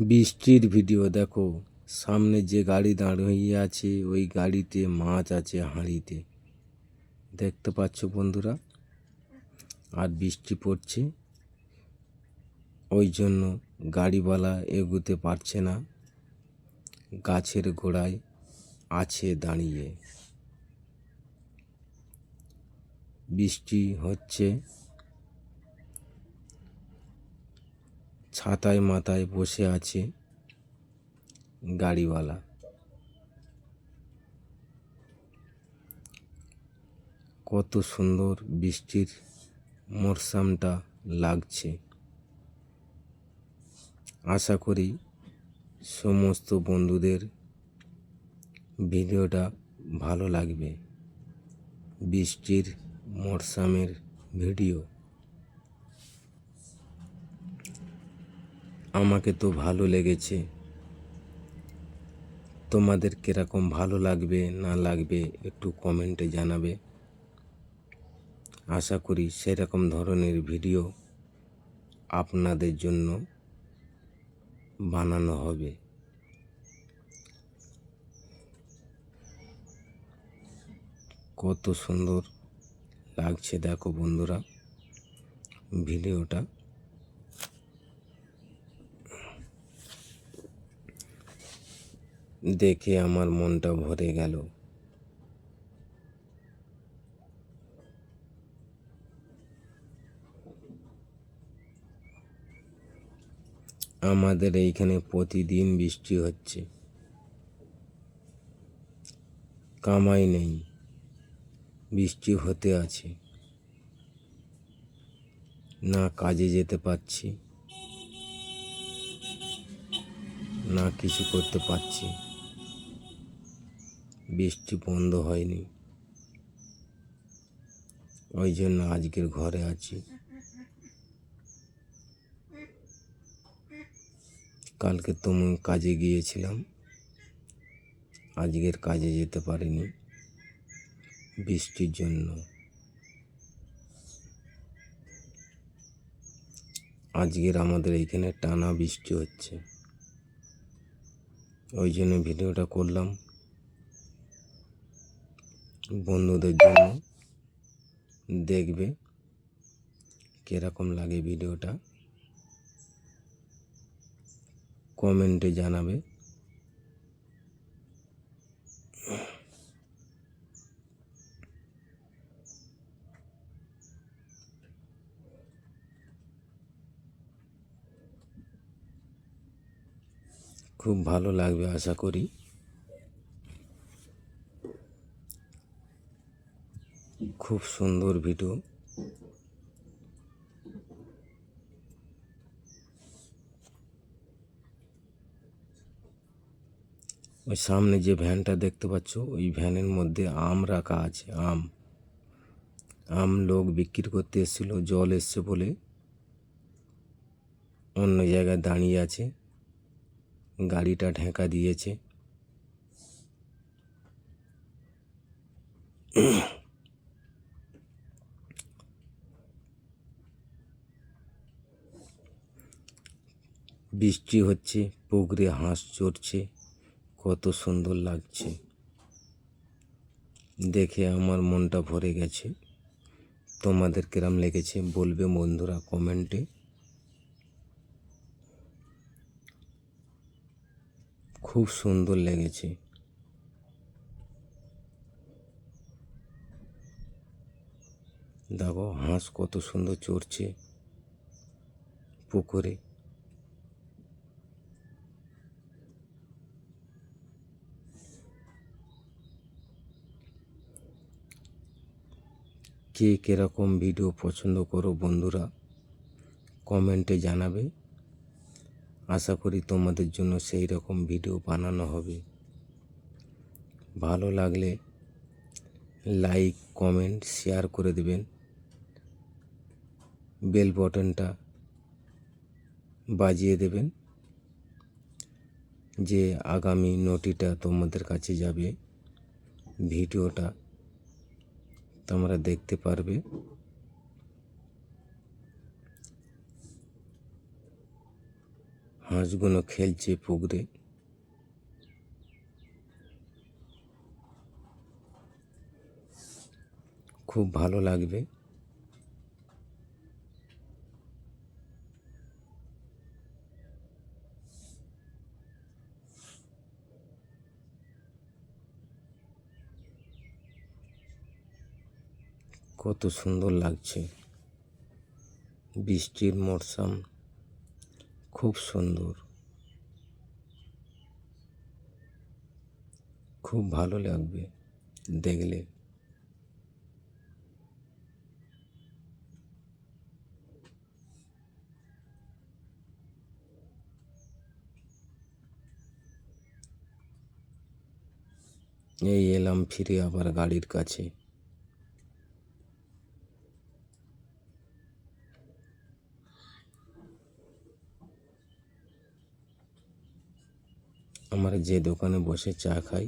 বৃষ্টির ভিডিও দেখো। সামনে যে গাড়ি দাঁড়িয়ে আছে, ওই গাড়িতে মাছ আছে হাঁড়িতে। দেখতে পাচ্ছ বন্ধুরা? আর বৃষ্টি পড়ছে। ওই জন্য গাড়িওয়ালা এগুতে পারছে না। গাছের গোড়ায় আছে দাঁড়িয়ে। বৃষ্টি হচ্ছে। ছাতায় মাথায় বসে আছে গাড়িওয়ালা। কত সুন্দর বৃষ্টির মরসামটা লাগছে। আশা করি সমস্ত বন্ধুদের ভিডিওটা ভালো লাগবে। বৃষ্টির মরসামের ভিডিও। আমাকে তো ভালো লেগেছে। তোমাদের কীরকম ভালো লাগবে, না লাগবে, একটু কমেন্টে জানাবে। আশা করি সেরকম ধরনের ভিডিও আপনাদের জন্য বানানো হবে। কত সুন্দর লাগছে দেখো বন্ধুরা ভিডিওটা। দেখে আমার মনটা ভরে গেল। আমাদের এইখানে প্রতিদিন বৃষ্টি হচ্ছে। কামাই নেই। বৃষ্টি হতে আছে। না কাজে যেতে পারছি। না কিছু করতে পারছি। বৃষ্টি বন্ধ হয়নি। ওই জন্য আজকের ঘরে আছি। কালকে তুমি কাজে গিয়েছিলাম। আজকের কাজে যেতে পারিনি। বৃষ্টির জন্য। আজকের আমাদের এইখানে টানা বৃষ্টি হচ্ছে। ওই জন্য ভিডিওটা করলাম। বন্ধুদের জন্য দেখবে কীরকম লাগে ভিডিওটা। কমেন্টে জানাবে। খুব ভালো লাগবে আশা করি। খুব সুন্দর ভিডিও। ওই সামনে যে ভ্যানটা দেখতে পাচ্ছ, ওই ভ্যানের মধ্যে আম রাখা আছে, আম। আম লোক বিক্রি করতে এসেছিল, জল এসছে বলে। অন্য জায়গায় দাঁড়িয়ে আছে, গাড়িটা ঢেকা দিয়েছে। বৃষ্টি হচ্ছে, পুকুরে হাঁস চড়ছে, কত সুন্দর লাগছে। দেখে আমার মনটা ভরে গেছে। তোমাদের কিরম লেগেছে বলবে বন্ধুরা কমেন্টে। খুব সুন্দর লেগেছে। দেখো হাঁস কত সুন্দর চড়ছে পুকুরে। কে কীরকম ভিডিও পছন্দ করো বন্ধুরা কমেন্টে জানাবে। আশা করি তোমাদের জন্য সেই রকম ভিডিও বানানো হবে। ভালো লাগলে লাইক, কমেন্ট, শেয়ার করে দেবেন। বেল বটনটা বাজিয়ে দেবেন যে আগামী নোটিটা তোমাদের কাছে যাবে। ভিডিওটা তোমরা দেখতে পারবে। হাঁসগুলো খেলছে পুকুরে। খুব ভালো লাগবে। কত সুন্দর লাগছে। বৃষ্টির মরসাম খুব সুন্দর। খুব ভালো লাগবে দেখলে। এই এলাম ফিরে আবার গাড়ির কাছে। আমরা যে দোকানে বসে চা খাই,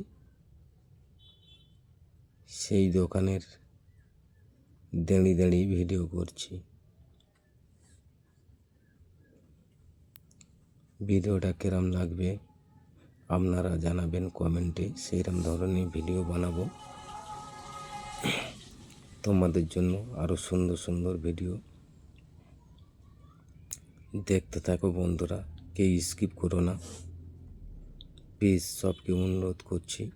সেই দোকানের দাঁড়িয়ে দাঁড়িয়ে ভিডিও করছি। ভিডিওটা কিরম লাগবে আপনারা জানাবেন কমেন্টে সেইরকম ধরনের ভিডিও বানাবো। তোমাদের জন্য আরও সুন্দর সুন্দর ভিডিও। দেখতে থাকো বন্ধুরা, কেউ স্কিপ করো না। প্লিজ সবকে অনুরোধ করছি।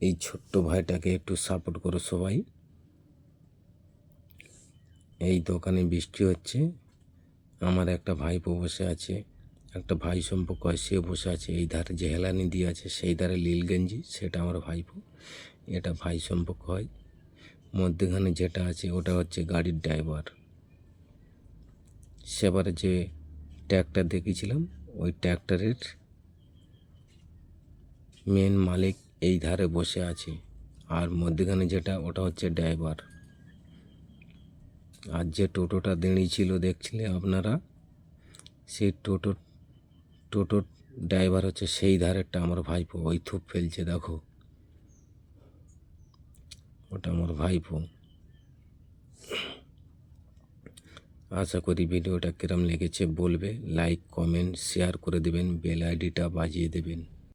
এই ছোট্ট ভাইটাকে একটু সাপোর্ট করো সবাই। এই দোকানে বৃষ্টি হচ্ছে। আমার একটা ভাইপো বসে আছে। একটা ভাই সম্পর্ক হয়, সে বসে আছে। এই ধারে যে হেলানি দিয়ে আছে, সেই ধারে লীল গেঞ্জি সেটা আমার ভাইপো। এটা ভাই সম্পর্ক হয়। মধ্যেখানে যেটা আছে, ওটা হচ্ছে গাড়ির ড্রাইভার সেবারে যে ট্র্যাক্টর দেখেছিলাম। ওই ট্র্যাক্টরের মেন মালিক এই ধারে বসে আছে। আর মধ্যেখানে যেটা, ওটা হচ্ছে ড্রাইভার আর যে টোটোটা ছিল, দেখছিলে আপনারা? সেই টোটো টোটোর ড্রাইভার হচ্ছে সেই ধারেরটা আমার ভাইপো। ওই থুপ ফেলছে, দেখো। ওটা আমার ভাইপো। আশা করি ভিডিওটা কিরম লেগেছে বলবে। লাইক কমেন্ট শেয়ার করে দেবেন। বেল আইডিটা বাজিয়ে দেবেন।